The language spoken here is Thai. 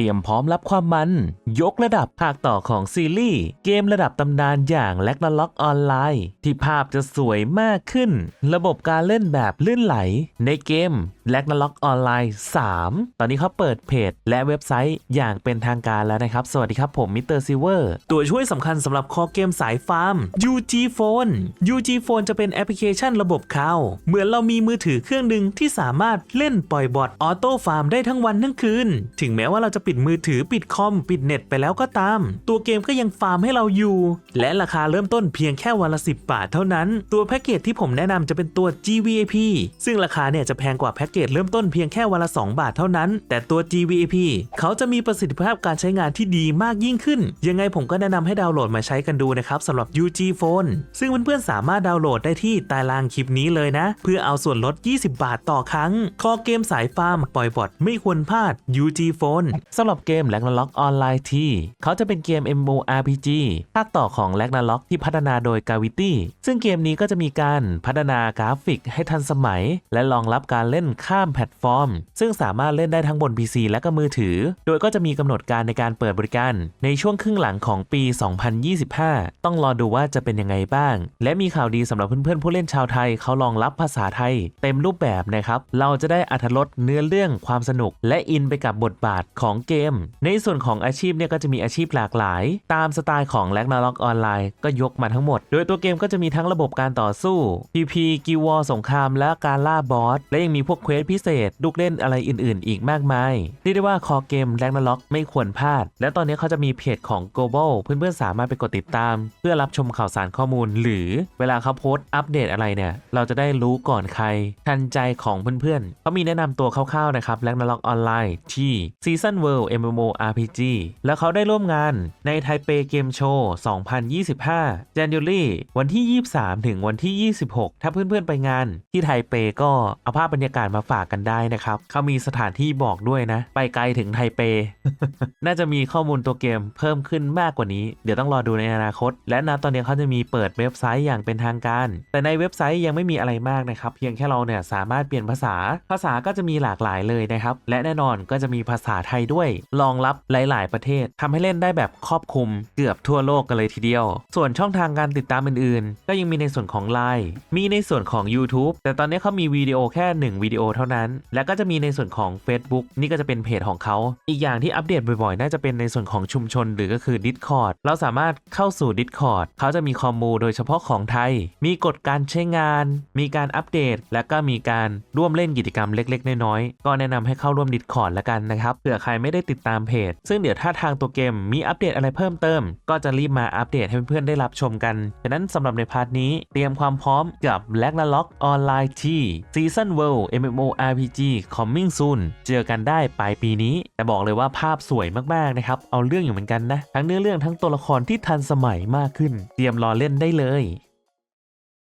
เตรียมพร้อมรับความมัน ยกระดับภาคต่อของซีรีส์เกมระดับตำนานอย่างแลกนาล็อกออนไลน์ ที่ภาพจะสวยมากขึ้น ระบบการเล่นแบบลื่นไหล ในเกมแลกนาล็อกออนไลน์ 3 ตอนนี้เขาเปิดเพจ และเว็บไซต์อย่างเป็นทางการแล้วนะครับ สวัสดีครับผมมิสเตอร์ซิเวอร์ตัวช่วยสำคัญสำหรับคอเกมสายฟาร์ม UG Phone UG Phone จะเป็นแอปพลิเคชันระบบข่าวเหมือนเรามีมือถือเครื่องหนึ่งที่สามารถเล่นปล่อยบอทออโต้ฟาร์มได้ทั้งวันทั้งคืน ถึงแม้ว่าเราจะปิดมือถือปิดคอมปิดเน็ตไปแล้วก็ตาม ตัวเกมก็ยังฟาร์มให้เราอยู่ และราคาเริ่มต้นเพียงแค่วันละ 10 บาทเท่านั้น ตัวแพ็กเกจที่ผมแนะนำจะเป็นตัว GVAP ซึ่งราคาเนี่ยจะแพงกว่าแพ็กเกจเริ่มต้นเพียงแค่วันละ 2 บาทเท่านั้น แต่ตัว GVAP เขาจะมีประสิทธิภาพการใช้งานที่ดีมากยิ่งขึ้น ยังไงผมก็แนะนำให้ดาวน์โหลดมาใช้กันดูนะครับสำหรับ UG Phone ซึ่งเพื่อนๆสามารถดาวน์โหลดได้ที่ใต้ล่างคลิปนี้เลยนะ เพื่อเอาส่วนลด 20 บาทต่อครั้ง คอเกมสายฟาร์มปล่อยบอทไม่ควรพลาด UG Phone สำหรับเกม l a g n a r o k ออนไลน์ที่เขาจะเป็นเกม MMORPG ภาคต่อของ l a g n a r o k ที่พัฒนาโดย Gravity ซึ่งเกมนี้ก็จะมีการพัฒนากราฟิกให้ทันสมัย และรองรับการเล่นข้ามแพลตฟอร์ม ซึ่งสามารถเล่นได้ทั้งบน PC และก็มือถือ โดยก็จะมีกำหนดการในการเปิดบริการ ในช่วงครึ่งหลังของปี 2025 ต้องรอดูว่าจะเป็นยังไงบ้าง และมีข่าวดีสำหรับเพื่อนๆผู้เล่นชาวไทยเขารองรับภาษาไทย เต็มรูปแบบนะครับเราจะได้อัธรสเนื้อเรื่องความสนุก และอินไปกับบทบาทของเกม ในส่วนของอาชีพเนี่ยก็จะมีอาชีพหลากหลาย ตามสไตล์ของ l a g n a r o k ออนไลน์ก็ยกมาทั้งหมด โดยตัวเกมก็จะมีทั้งระบบการต่อสู้ PP กิวอสงคราม และการล่าบอส และยังมีพวกเควสพิเศษ ลูกเล่นอะไรอื่น ๆ อีกมากมายเรียกได้ว่าคอเกม l a g n a r o k ไม่ควรพลาด และตอนนี้เขาจะมีเพจของ Global เพื่อนๆสามารถไปกดติดตาม เพื่อรับชมข่าวสารข้อมูล หรือเวลาเขาโพสต์อัปเดตอะไรเนี่ยเราจะได้รู้ก่อนใคร ทันใจของเพื่อนๆเขามีแนะนำตัวคร่าวๆนะครับ l a g n a r o k ออนไลน์ที่ Season World MMORPG แล้วเขาได้ร่วมงานในไทเปเกมโชว์ 2025 January วันที่ 23 ถึงวันที่ 26 ถ้าเพื่อนๆไปงาน ที่ไทเปก็เอาภาพบรรยากาศมาฝากกันได้นะครับเขามีสถานที่บอกด้วยนะ ไปไกลถึงไทเป น่าจะมีข้อมูลตัวเกมเพิ่มขึ้นมากกว่านี้ เดี๋ยวต้องรอดูในอนาคต และณตอนนี้เขาจะมีเปิดเว็บไซต์อย่างเป็นทางการ แต่ในเว็บไซต์ยังไม่มีอะไรมากนะครับ เพียงแค่เราเนี่ยสามารถเปลี่ยนภาษา ภาษาก็จะมีหลากหลายเลยนะครับ และแน่นอนก็จะมีภาษาไทยด้วยรองรับหลาย ๆ ประเทศทำให้เล่นได้แบบครอบคลุมเกือบทั่วโลกกันเลยทีเดียว ส่วนช่องทางการติดตามอื่น ๆ ก็ยังมีในส่วนของ Line มีในส่วนของ YouTube แต่ตอนนี้เขามีวิดีโอแค่ 1วิดีโอเท่านั้น และก็จะมีในส่วนของ Facebook นี่ก็จะเป็นเพจของเขา อีกอย่างที่อัปเดตบ่อย ๆ น่าจะเป็นในส่วนของชุมชนหรือก็คือ Discord เราสามารถเข้าสู่ Discord เขาจะมีคอมมูโดยเฉพาะของไทย มีกฎการใช้งาน มีการอัปเดต และก็มีการร่วมเล่นกิจกรรมเล็ก ๆ น้อย ๆ ก็แนะนำให้เข้าร่วม Discord แล้วกันนะครับเผื่อใครไม่ได้ติดตามเพจ ซึ่งเดี๋ยวถ้าทางตัวเกมมีอัปเดตอะไรเพิ่มเติม ก็จะรีบมาอัปเดตให้เพื่อนๆได้รับชมกันฉะนั้นสำหรับในพาร์ทนี้เตรียมความพร้อมกับ l a g n a r o k ออนไลน์ที่ Season World MMORPG Coming Soon เจอกันได้ปลายปีนี้ แต่บอกเลยว่าภาพสวยมากๆนะครับเอาเรื่องอยู่เหมือนกันนะ ทั้งเนื้อเรื่องทั้งตัวละครที่ทันสมัยมากขึ้น เตรียมรอเล่นได้เลย